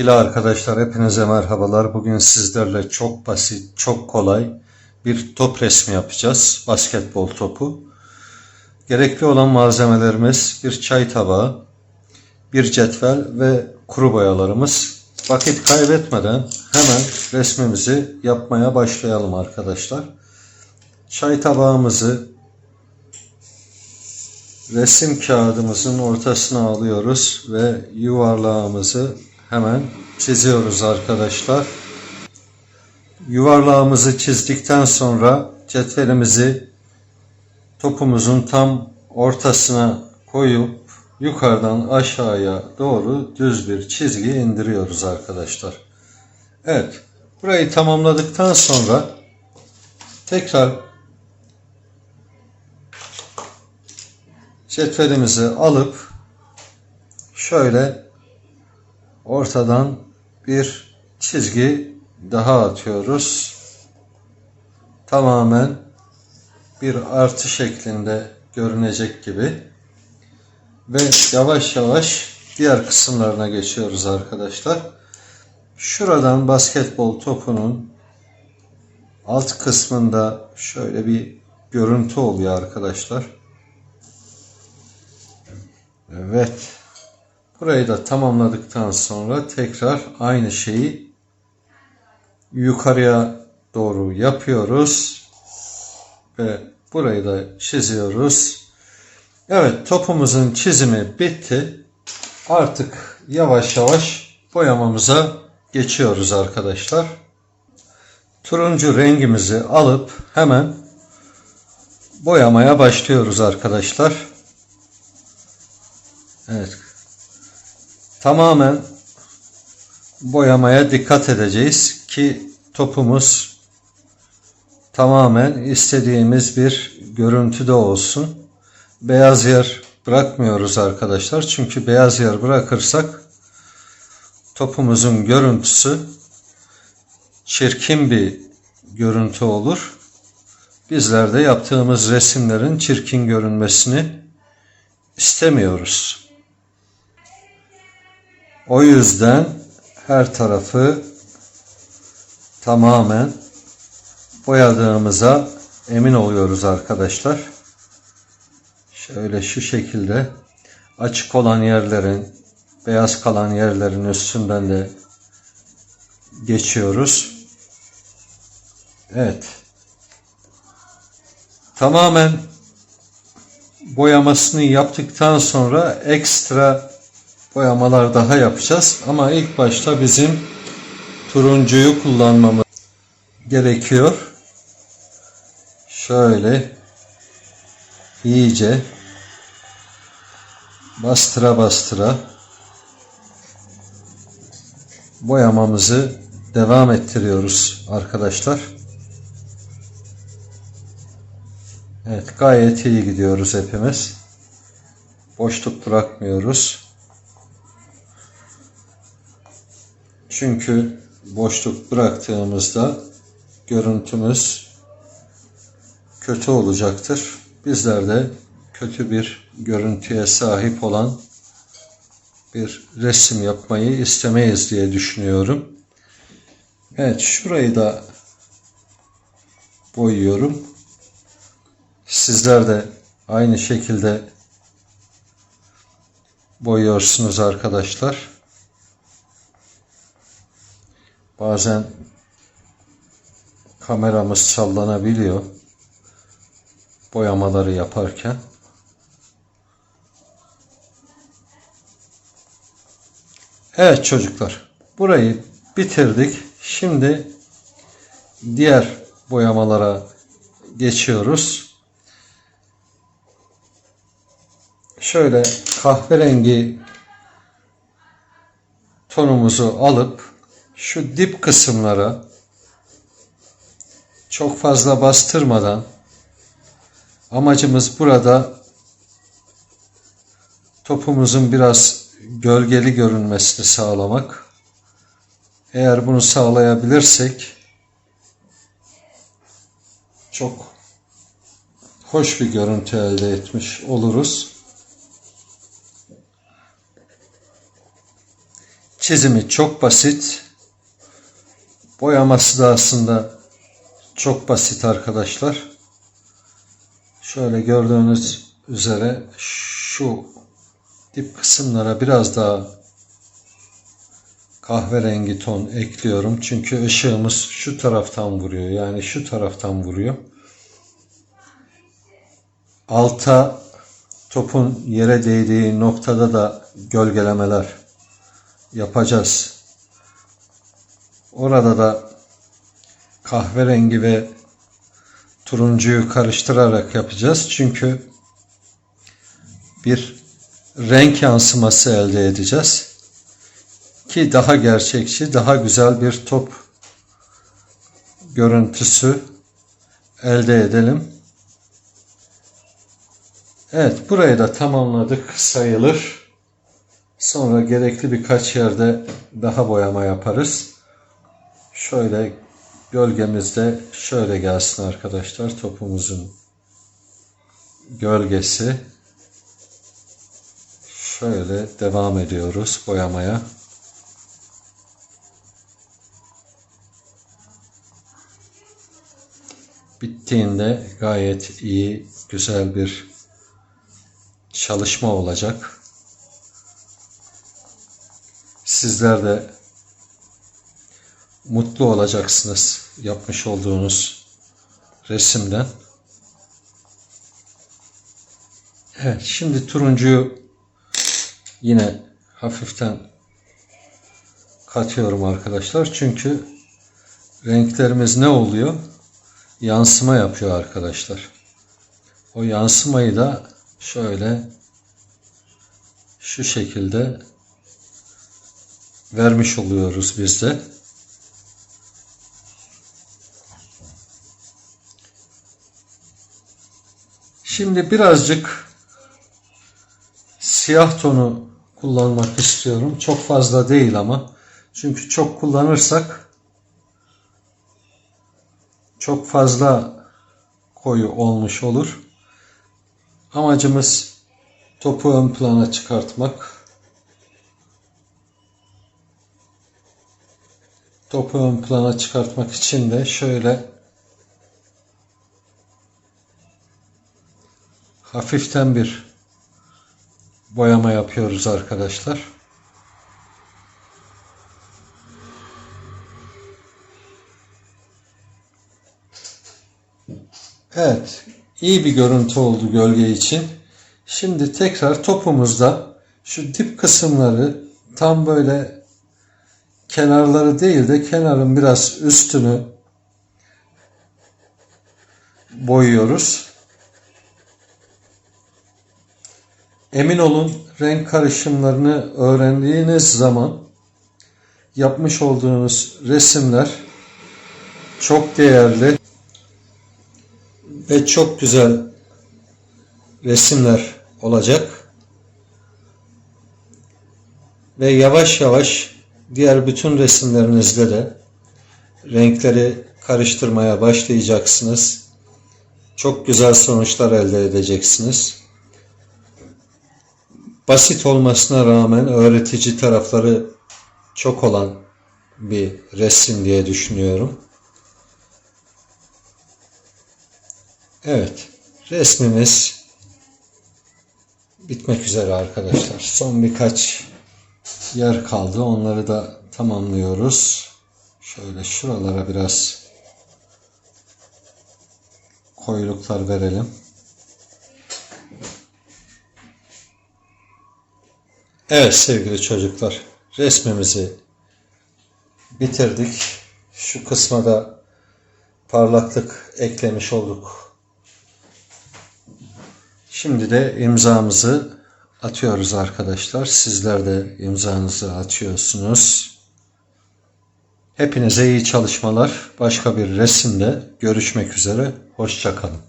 Sevgili arkadaşlar hepinize merhabalar. Bugün sizlerle çok basit, çok kolay bir top resmi yapacağız. Basketbol topu. Gerekli olan malzemelerimiz bir çay tabağı, bir cetvel ve kuru boyalarımız. Vakit kaybetmeden hemen resmimizi yapmaya başlayalım arkadaşlar. Çay tabağımızı resim kağıdımızın ortasına alıyoruz ve yuvarlağımızı hemen çiziyoruz arkadaşlar. Yuvarlağımızı çizdikten sonra cetvelimizi topumuzun tam ortasına koyup yukarıdan aşağıya doğru düz bir çizgi indiriyoruz arkadaşlar. Evet. Burayı tamamladıktan sonra tekrar cetvelimizi alıp şöyle ortadan bir çizgi daha atıyoruz. Tamamen bir artı şeklinde görünecek gibi. Ve yavaş yavaş diğer kısımlarına geçiyoruz arkadaşlar. Şuradan basketbol topunun alt kısmında şöyle bir görüntü oluyor arkadaşlar. Evet. Burayı da tamamladıktan sonra tekrar aynı şeyi yukarıya doğru yapıyoruz. Ve burayı da çiziyoruz. Evet topumuzun çizimi bitti. Artık yavaş yavaş boyamamıza geçiyoruz arkadaşlar. Turuncu rengimizi alıp hemen boyamaya başlıyoruz arkadaşlar. Evet tamamen boyamaya dikkat edeceğiz ki topumuz tamamen istediğimiz bir görüntüde olsun. Beyaz yer bırakmıyoruz arkadaşlar. Çünkü beyaz yer bırakırsak topumuzun görüntüsü çirkin bir görüntü olur. Bizler de yaptığımız resimlerin çirkin görünmesini istemiyoruz. O yüzden her tarafı tamamen boyadığımıza emin oluyoruz arkadaşlar. Şöyle şu şekilde açık olan yerlerin, beyaz kalan yerlerin üstünden de geçiyoruz. Evet. Tamamen boyamasını yaptıktan sonra ekstra boyamalar daha yapacağız. Ama ilk başta bizim turuncuyu kullanmamız gerekiyor. Şöyle iyice bastıra bastıra boyamamızı devam ettiriyoruz arkadaşlar. Evet gayet iyi gidiyoruz hepimiz. Boşluk bırakmıyoruz. Çünkü boşluk bıraktığımızda görüntümüz kötü olacaktır. Bizler de kötü bir görüntüye sahip olan bir resim yapmayı istemeyiz diye düşünüyorum. Evet şurayı da boyuyorum. Sizler de aynı şekilde boyuyorsunuz arkadaşlar. Bazen kameramız sallanabiliyor boyamaları yaparken. Evet çocuklar, burayı bitirdik. Şimdi diğer boyamalara geçiyoruz. Şöyle kahverengi tonumuzu alıp şu dip kısımlara çok fazla bastırmadan amacımız burada topumuzun biraz gölgeli görünmesini sağlamak. Eğer bunu sağlayabilirsek çok hoş bir görüntü elde etmiş oluruz. Çizimi çok basit. Boyaması da aslında çok basit arkadaşlar. Şöyle gördüğünüz üzere şu dip kısımlara biraz daha kahverengi ton ekliyorum. Çünkü ışığımız şu taraftan vuruyor. Yani şu taraftan vuruyor. Alta topun yere değdiği noktada da gölgelemeler yapacağız. Orada da kahverengi ve turuncuyu karıştırarak yapacağız. Çünkü bir renk yansıması elde edeceğiz. Ki daha gerçekçi, daha güzel bir top görüntüsü elde edelim. Evet, burayı da tamamladık sayılır. Sonra gerekli birkaç yerde daha boyama yaparız. Şöyle gölgemizde şöyle gelsin arkadaşlar topumuzun gölgesi. Şöyle devam ediyoruz boyamaya. Bittiğinde gayet iyi, güzel bir çalışma olacak. Sizler de mutlu olacaksınız yapmış olduğunuz resimden. Evet, şimdi turuncuyu yine hafiften katıyorum arkadaşlar. Çünkü renklerimiz ne oluyor? Yansıma yapıyor arkadaşlar. O yansımayı da şöyle şu şekilde vermiş oluyoruz biz de. Şimdi birazcık siyah tonu kullanmak istiyorum. Çok fazla değil ama. Çünkü çok kullanırsak çok fazla koyu olmuş olur. Amacımız topu ön plana çıkartmak. Topu ön plana çıkartmak için de şöyle hafiften bir boyama yapıyoruz arkadaşlar. Evet, iyi bir görüntü oldu gölge için. Şimdi tekrar topumuzda şu dip kısımları tam böyle kenarları değil de kenarın biraz üstünü boyuyoruz. Emin olun renk karışımlarını öğrendiğiniz zaman yapmış olduğunuz resimler çok değerli ve çok güzel resimler olacak. Ve yavaş yavaş diğer bütün resimlerinizde de renkleri karıştırmaya başlayacaksınız. Çok güzel sonuçlar elde edeceksiniz. Basit olmasına rağmen öğretici tarafları çok olan bir resim diye düşünüyorum. Evet, resmimiz bitmek üzere arkadaşlar. Son birkaç yer kaldı. Onları da tamamlıyoruz. Şöyle şuralara biraz koyuluklar verelim. Evet sevgili çocuklar, resmimizi bitirdik. Şu kısma da parlaklık eklemiş olduk. Şimdi de imzamızı atıyoruz arkadaşlar. Sizler de imzanızı atıyorsunuz. Hepinize iyi çalışmalar. Başka bir resimde görüşmek üzere. Hoşçakalın.